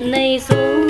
đất này xuống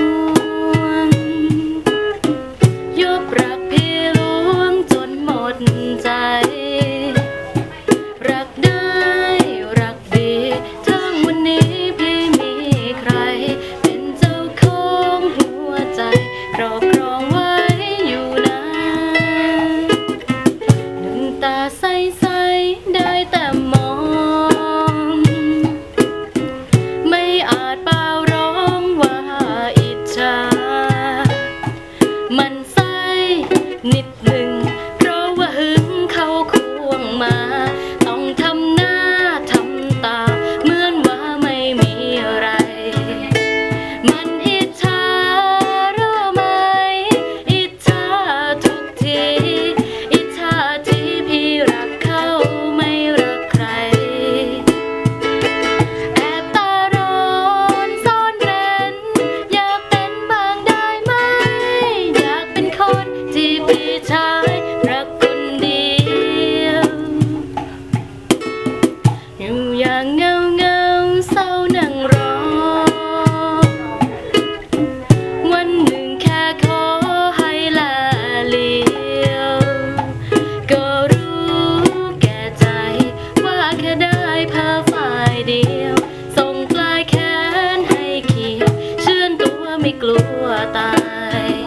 ตา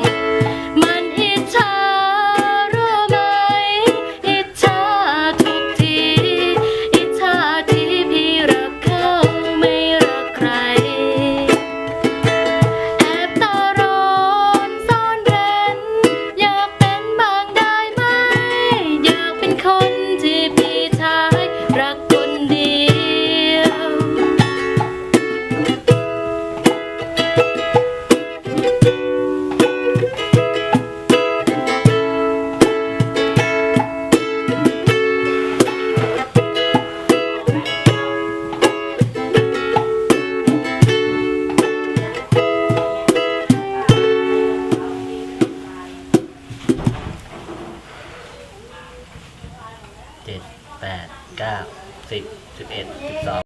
ย เจ็ดแปดเก้าสิบสิบเอ็ดสิบสอง